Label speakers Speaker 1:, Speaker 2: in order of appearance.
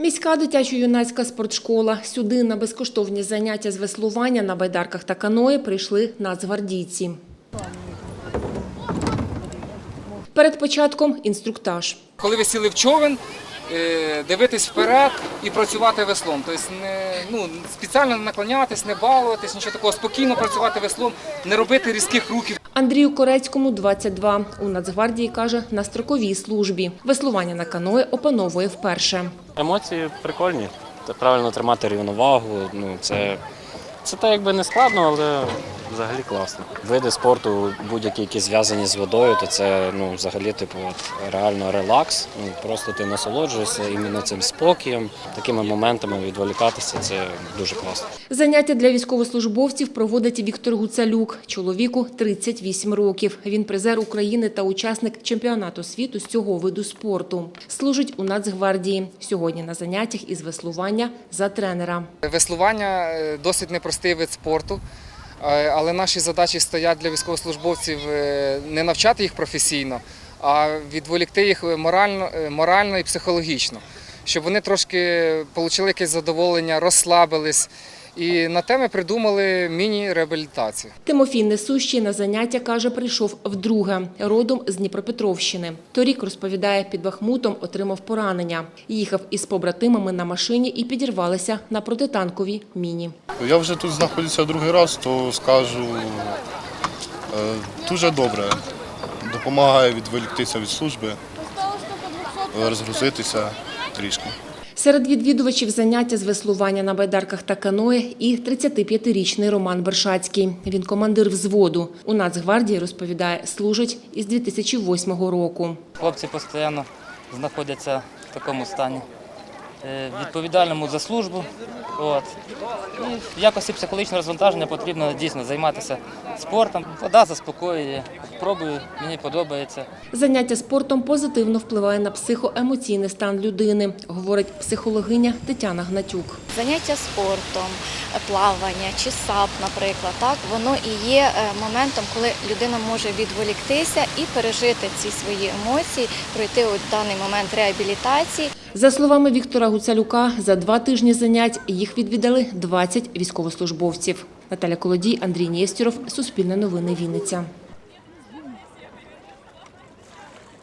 Speaker 1: Міська дитячо-юнацька спортшкола. Сюди на безкоштовні заняття з веслування на байдарках та каної прийшли нацгвардійці. Перед початком інструктаж.
Speaker 2: Коли ви сіли в човен, е, дивитись вперед і працювати веслом. Тобто не, ну, спеціально не наклонятись, не балуватись, нічого такого, спокійно працювати веслом, не робити різких рухів.
Speaker 1: Андрію Корецькому 22. У Нацгвардії каже на строковій службі. Веслування на каної опановує вперше.
Speaker 3: Емоції прикольні. Правильно тримати рівновагу. Ну, це, це так якби не складно, але взагалі класно. Види спорту, будь-які, які зв'язані з водою, то це ну, взагалі типу, от, реально релакс. Ну, просто ти насолоджуєшся іменно цим спокієм, такими моментами відволікатися це дуже класно.
Speaker 1: Заняття для військовослужбовців проводить Віктор Гуцалюк. Чоловіку 38 років. Він призер України та учасник чемпіонату світу з цього виду спорту. Служить у Нацгвардії. Сьогодні на заняттях із веслування за тренера.
Speaker 2: Веслування е, досить непростий вид спорту, е, але наші задачі стоять для військовослужбовців е, не навчати їх професійно, а відволікти їх морально, е, морально і психологічно, щоб вони трошки отримали якесь задоволення, розслабились. І на те ми придумали міні-реабілітацію.
Speaker 1: Тимофій Несущий на заняття, каже, прийшов вдруге, родом з Дніпропетровщини. Торік, розповідає, під Бахмутом отримав поранення. Їхав із побратимами на машині і підірвалися на протитанковій міні.
Speaker 4: Я вже тут знаходжуся другий раз, то скажу е, дуже добре. Допомагає відволіктися від служби, розгрузитися трішки.
Speaker 1: Серед відвідувачів заняття з веслування на байдарках та каної і 35-річний Роман Бершацький. Він командир взводу. У Нацгвардії, розповідає, служить із 2008 року.
Speaker 5: Хлопці постійно знаходяться в такому стані відповідальному за службу. От. І в якості психологічного розвантаження потрібно дійсно займатися спортом. Вода заспокоює. Пробую, мені подобається.
Speaker 1: Заняття спортом позитивно впливає на психоемоційний стан людини, говорить психологиня Тетяна Гнатюк.
Speaker 6: Заняття спортом, плавання чи сап, наприклад, так воно і є е, моментом, коли людина може відволіктися і пережити ці свої емоції, пройти у даний момент реабілітації.
Speaker 1: За словами Віктора Гуцалюка, за два тижні занять їх відвідали 20 військовослужбовців. Наталя Колодій, Андрій Нєстєров, Суспільне новини Вінниця.